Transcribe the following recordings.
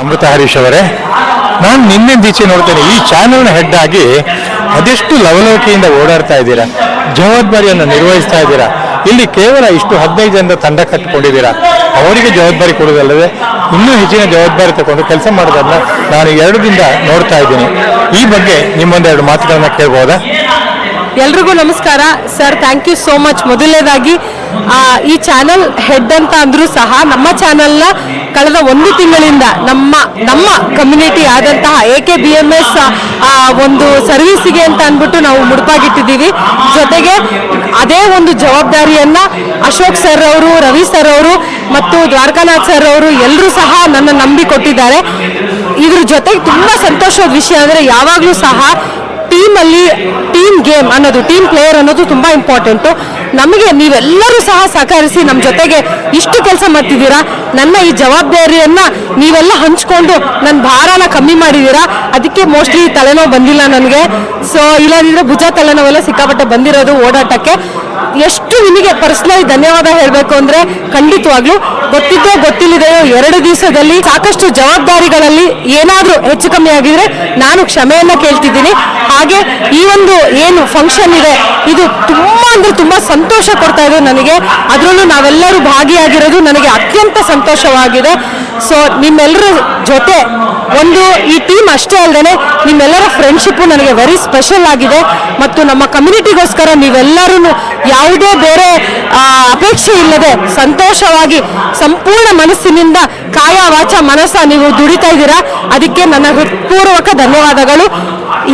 ಅಮೃತ ಹರೀಶ್ ಅವರೇ, ನಾನು ನಿನ್ನೆ ದೀಚೆ ನೋಡ್ತೇನೆ. ಈ ಚಾನಲ್ನ ಹೆಡ್ ಆಗಿ ಅದೆಷ್ಟು ಲವಲವಿಕೆಯಿಂದ ಓಡಾಡ್ತಾ ಇದ್ದೀರಾ? ಜವಾಬ್ದಾರಿಯನ್ನು ನಿರ್ವಹಿಸ್ತಾ ಇದ್ದೀರಾ? ಇಲ್ಲಿ ಕೇವಲ ಇಷ್ಟು ಹದಿನೈದು ಜನರ ತಂಡ ಕಟ್ಟಿಕೊಂಡಿದ್ದೀರಾ? ಅವರಿಗೆ ಜವಾಬ್ದಾರಿ ಕೊಡೋದಲ್ಲದೆ ಇನ್ನೂ ಹೆಚ್ಚಿನ ಜವಾಬ್ದಾರಿ ತಗೊಂಡು ಕೆಲಸ ಮಾಡೋದನ್ನ ನಾನು ಎರಡು ದಿನ ನೋಡ್ತಾ ಇದ್ದೀನಿ. ಈ ಬಗ್ಗೆ ನಿಮ್ಮೊಂದೆರಡು ಮಾತುಗಳನ್ನು ಕೇಳ್ಬೋದಾ? ಎಲ್ರಿಗೂ ನಮಸ್ಕಾರ. Sir thank you so much ಮೊದಲನೇದಾಗಿ ಈ ಚಾನಲ್ ಹೆಡ್ ಅಂತ ಅಂದರೂ ಸಹ ನಮ್ಮ ಚಾನಲ್ನ ಕಳೆದ ಒಂದು ತಿಂಗಳಿಂದ ನಮ್ಮ ನಮ್ಮ ಕಮ್ಯುನಿಟಿ ಆದಂತಹ A K B M S ಒಂದು ಸರ್ವಿಸಿಗೆ ಅಂತ ಅಂದ್ಬಿಟ್ಟು ನಾವು ಮುಡುಪಾಗಿಟ್ಟಿದ್ದೀವಿ. ಜೊತೆಗೆ ಅದೇ ಒಂದು ಜವಾಬ್ದಾರಿಯನ್ನ ಅಶೋಕ್ ಸರ್ ಅವರು, ರವಿ ಸರ್ ಅವರು ಮತ್ತು ದ್ವಾರಕಾನಾಥ್ ಸರ್ ಅವರು ಎಲ್ಲರೂ ಸಹ ನನ್ನ ನಂಬಿಕೊಟ್ಟಿದ್ದಾರೆ ಇದ್ರ ಜೊತೆಗೆ ತುಂಬಾ ಸಂತೋಷದ ವಿಷಯ ಅಂದರೆ ಯಾವಾಗಲೂ ಸಹ ಟೀಮ್ ಅಲ್ಲಿ ಟೀಮ್ ಗೇಮ್ ಅನ್ನೋದು ಟೀಮ್ ಪ್ಲೇಯರ್ ಅನ್ನೋದು ತುಂಬಾ ಇಂಪಾರ್ಟೆಂಟು ನಮಗೆ ನೀವೆಲ್ಲರೂ ಸಹ ಸಹಕರಿಸಿ ನಮ್ಮ ಜೊತೆಗೆ ಇಷ್ಟು ಕೆಲಸ ಮಾಡ್ತಿದ್ದೀರಾ? ನನ್ನ ಈ ಜವಾಬ್ದಾರಿಯನ್ನ ನೀವೆಲ್ಲ ಹಂಚ್ಕೊಂಡು ನನ್ನ ಭಾರನ ಕಮ್ಮಿ ಮಾಡಿದ್ದೀರಾ? ಅದಕ್ಕೆ ಮೋಸ್ಟ್ಲಿ ತಲೆನೋವು ಬಂದಿಲ್ಲ ನನಗೆ. ಸೊ ಇಲ್ಲದಿದ್ರೆ ಭುಜ ತಲೆನೋವೆಲ್ಲ ಸಿಕ್ಕಾಪಟ್ಟೆ ಬಂದಿರೋದು ಓಡಾಟಕ್ಕೆ. ಎಷ್ಟು ನಿಮಗೆ ಪರ್ಸನಲಿ ಧನ್ಯವಾದ ಹೇಳಬೇಕು ಅಂದರೆ ಖಂಡಿತವಾಗ್ಲೂ ಗೊತ್ತಿದ್ದೋ ಗೊತ್ತಿಲ್ಲದೆಯೋ ಎರಡು ದಿವಸದಲ್ಲಿ ಸಾಕಷ್ಟು ಜವಾಬ್ದಾರಿಗಳಲ್ಲಿ ಏನಾದರೂ ಹೆಚ್ಚು ಕಮ್ಮಿ ಆಗಿದ್ರೆ ನಾನು ಕ್ಷಮೆಯನ್ನು ಕೇಳ್ತಿದ್ದೀನಿ. ಹಾಗೆ ಈ ಒಂದು ಏನು ಫಂಕ್ಷನ್ ಇದೆ, ಇದು ತುಂಬಾ ಅಂದ್ರೆ ತುಂಬಾ ಸಂತೋಷ ಕೊಡ್ತಾ ಇದೆ ನನಗೆ. ಅದರಲ್ಲೂ ನಾವೆಲ್ಲರೂ ಭಾಗಿಯಾಗಿರೋದು ನನಗೆ ಅತ್ಯಂತ ಸಂತೋಷವಾಗಿದೆ. ಸೊ ನಿಮ್ಮೆಲ್ಲರ ಜೊತೆ ಒಂದು ಈ ಟೀಮ್ ಅಷ್ಟೇ ಅಲ್ಲದೆ ನಿಮ್ಮೆಲ್ಲರ ಫ್ರೆಂಡ್ಶಿಪ್ಪು ನನಗೆ ವೆರಿ ಸ್ಪೆಷಲ್ ಆಗಿದೆ. ಮತ್ತು ನಮ್ಮ ಕಮ್ಯುನಿಟಿಗೋಸ್ಕರ ನೀವೆಲ್ಲರೂ ಯಾವುದೇ ಬೇರೆ ಅಪೇಕ್ಷೆ ಇಲ್ಲದೆ ಸಂತೋಷವಾಗಿ ಸಂಪೂರ್ಣ ಮನಸ್ಸಿನಿಂದ ಕಾಯ ವಾಚ ಮನಸ್ಸ ನೀವು ದುಡಿತಾ ಇದ್ದೀರಾ? ಅದಕ್ಕೆ ನನ್ನ ಹೃತ್ಪೂರ್ವಕ ಧನ್ಯವಾದಗಳು.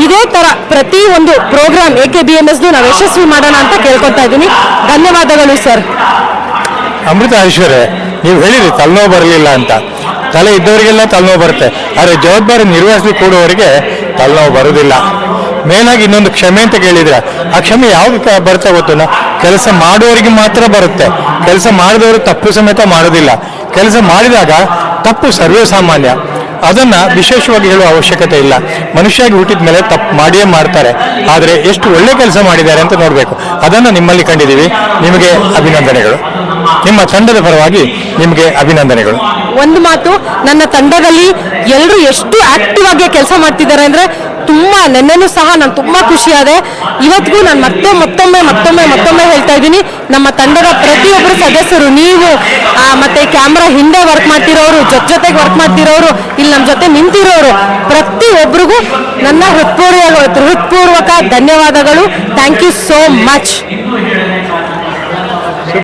ಇದೇ ತರ ಪ್ರತಿ ಒಂದು program A K B M S ನಾವು ಯಶಸ್ವಿ ಮಾಡೋಣ ಅಂತ ಕೇಳ್ಕೊತಾ ಇದ್ದೀನಿ. ಧನ್ಯವಾದಗಳು, ಸರ್. ಅಮೃತ ಐಶ್ವರ್ಯ, ನೀವು ಹೇಳಿರಿ, ತಲೆನೋವು ಬರಲಿಲ್ಲ ಅಂತ. ತಲೆ ಇದ್ದವರಿಗೆಲ್ಲ ತಲೆನೋವು ಬರುತ್ತೆ. ಆದರೆ ಜವಾಬ್ದಾರಿ ನಿರ್ವಹಿಸಿ ಕೂಡುವವರಿಗೆ ತಲೆನೋವು ಬರುವುದಿಲ್ಲ. ಮೇಲಾಗಿ ಇನ್ನೊಂದು ಕ್ಷಮೆ ಅಂತ ಕೇಳಿದ್ರೆ ಆ ಕ್ಷಮೆ ಯಾವಾಗ ಬರುತ್ತೆ ಗೊತ್ತಿಲ್ಲ ಕೆಲಸ ಮಾಡುವವರಿಗೆ ಮಾತ್ರ ಬರುತ್ತೆ. ಕೆಲಸ ಮಾಡಿದವರು ತಪ್ಪು ಸಮೇತ ಮಾಡೋದಿಲ್ಲ ಕೆಲಸ ಮಾಡಿದಾಗ ತಪ್ಪು ಸರ್ವೇ ಸಾಮಾನ್ಯ ಅದನ್ನ ವಿಶೇಷವಾಗಿ ಹೇಳುವ ಅವಶ್ಯಕತೆ ಇಲ್ಲ. ಮನುಷ್ಯಾಗಿ ಹುಟ್ಟಿದ ಮೇಲೆ ತಪ್ಪು ಮಾಡಿಯೇ ಮಾಡ್ತಾರೆ. ಆದರೆ ಎಷ್ಟು ಒಳ್ಳೆ ಕೆಲಸ ಮಾಡಿದ್ದಾರೆ ಅಂತ ನೋಡಬೇಕು. ಅದನ್ನು ನಿಮ್ಮಲ್ಲಿ ಕಂಡಿದ್ದೀವಿ. ನಿಮಗೆ ಅಭಿನಂದನೆಗಳು. ನಿಮ್ಮ ತಂಡದ ಪರವಾಗಿ ನಿಮಗೆ ಅಭಿನಂದನೆಗಳು. ಒಂದು ಮಾತು, ನನ್ನ ತಂಡದಲ್ಲಿ ಎಲ್ಲರೂ ಎಷ್ಟು ಆಕ್ಟಿವ್ ಆಗಿ ಕೆಲಸ ಮಾಡ್ತಿದ್ದಾರೆ ಅಂದ್ರೆ ತುಂಬಾ, ನೆನ್ನೆನೂ ಸಹ ನಾನು ತುಂಬಾ ಖುಷಿಯಾದೆ. ಇವತ್ತಿಗೂ ನಾನು ಮತ್ತೆ ಮತ್ತೊಮ್ಮೆ ಮತ್ತೊಮ್ಮೆ ಮತ್ತೊಮ್ಮೆ ಹೇಳ್ತಾ ಇದ್ದೀನಿ. ನಮ್ಮ ತಂಡದ ಪ್ರತಿಯೊಬ್ಬರು ಸದಸ್ಯರು, ನೀವು ಮತ್ತೆ ಕ್ಯಾಮ್ರಾ ಹಿಂದೆ ವರ್ಕ್ ಮಾಡ್ತಿರೋರು, ಜೊತೆ ಜೊತೆಗೆ ವರ್ಕ್ ಮಾಡ್ತಿರೋರು, ಇಲ್ಲಿ ನಮ್ಮ ಜೊತೆ ನಿಂತಿರೋರು ಪ್ರತಿಯೊಬ್ಬರಿಗೂ ನನ್ನ ಹೃತ್ಪೂರ್ವ ಹೃತ್ಪೂರ್ವಕ ಧನ್ಯವಾದಗಳು. Thank you so much